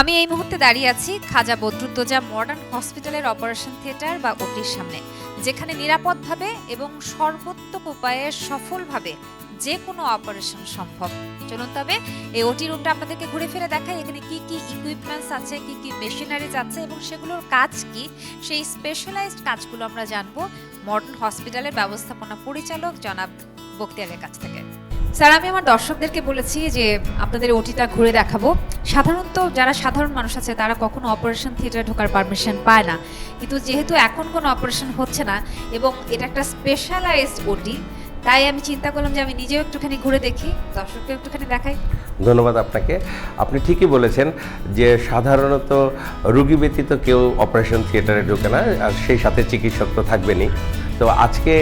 আমি এই মুহূর্তে দাঁড়িয়ে আছি খাজা বদরুদ্দোজা মডার্ন হসপিটালের অপারেশন থিয়েটার বা ওটির সামনে, যেখানে নিরাপদভাবে এবং সর্বোত্তম উপায়ে সফলভাবে যে কোনো অপারেশন সম্ভব। চলুন তবে এই ওটি রুমটা আপনাদেরকে ঘুরে ফিরে দেখাই, এখানে কি কি ইকুইপমেন্টস আছে, কি কি মেশিনারিজ আছে এবং সেগুলোর কাজ কি? সেই স্পেশালাইজড কাজগুলো আমরা জানব মডার্ন হসপিটালের ব্যবস্থাপনা পরিচালক জনাব বক্তিয়ারের কাছ থেকে। স্যার, আমি আমার দর্শকদেরকে বলেছি যে আপনাদের ওটিটা ঘুরে দেখাবো। সাধারণত যারা সাধারণ মানুষ আছে, তারা কখনো অপারেশন থিয়েটারে ঢোকার পারমিশন পায় না। কিন্তু যেহেতু এখন কোনো অপারেশন হচ্ছে না এবং এটা একটা স্পেশালাইজড ওটি, তাই আমি চিন্তা করলাম যে আমি নিজেও একটুখানি ঘুরে দেখি দর্শককে একটুখানি দেখাই। ধন্যবাদ আপনাকে। আপনি ঠিকই বলেছেন যে সাধারণত রুগী ব্যতীত কেউ অপারেশন থিয়েটারে ঢোকে না, আর সেই সাথে চিকিৎসক তো থাকবেনই। তো আজকে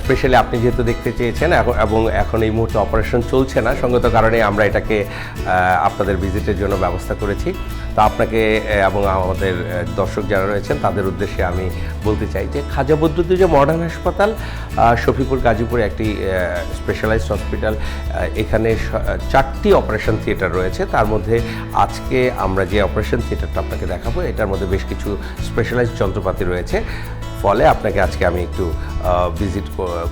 স্পেশালি আপনি যেহেতু দেখতে চেয়েছেন এবং এখন এই মুহূর্তে অপারেশন চলছে না, সঙ্গত কারণে আমরা এটাকে আপনাদের ভিজিটের জন্য ব্যবস্থা করেছি। তো আপনাকে এবং আমাদের দর্শক যারা রয়েছেন, তাদের উদ্দেশ্যে আমি বলতে চাই যে খাজা যে মডার্ন হাসপাতাল শফিপুর গাজীপুরে একটি স্পেশালাইজড হসপিটাল এখানে চারটি অপারেশন থিয়েটার রয়েছে। তার মধ্যে আজকে আমরা যে অপারেশন থিয়েটারটা আপনাকে দেখাবো, এটার মধ্যে বেশ কিছু স্পেশালাইজড যন্ত্রপাতি রয়েছে। ফলে আপনাকে আজকে আমি একটু ভিজিট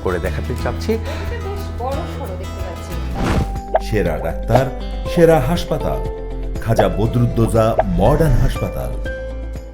করে দেখাতে চাচ্ছি। সেরা ডাক্তার, সেরা হাসপাতাল। খাজা বদরুদ্দোজা মডার্ন হাসপাতাল।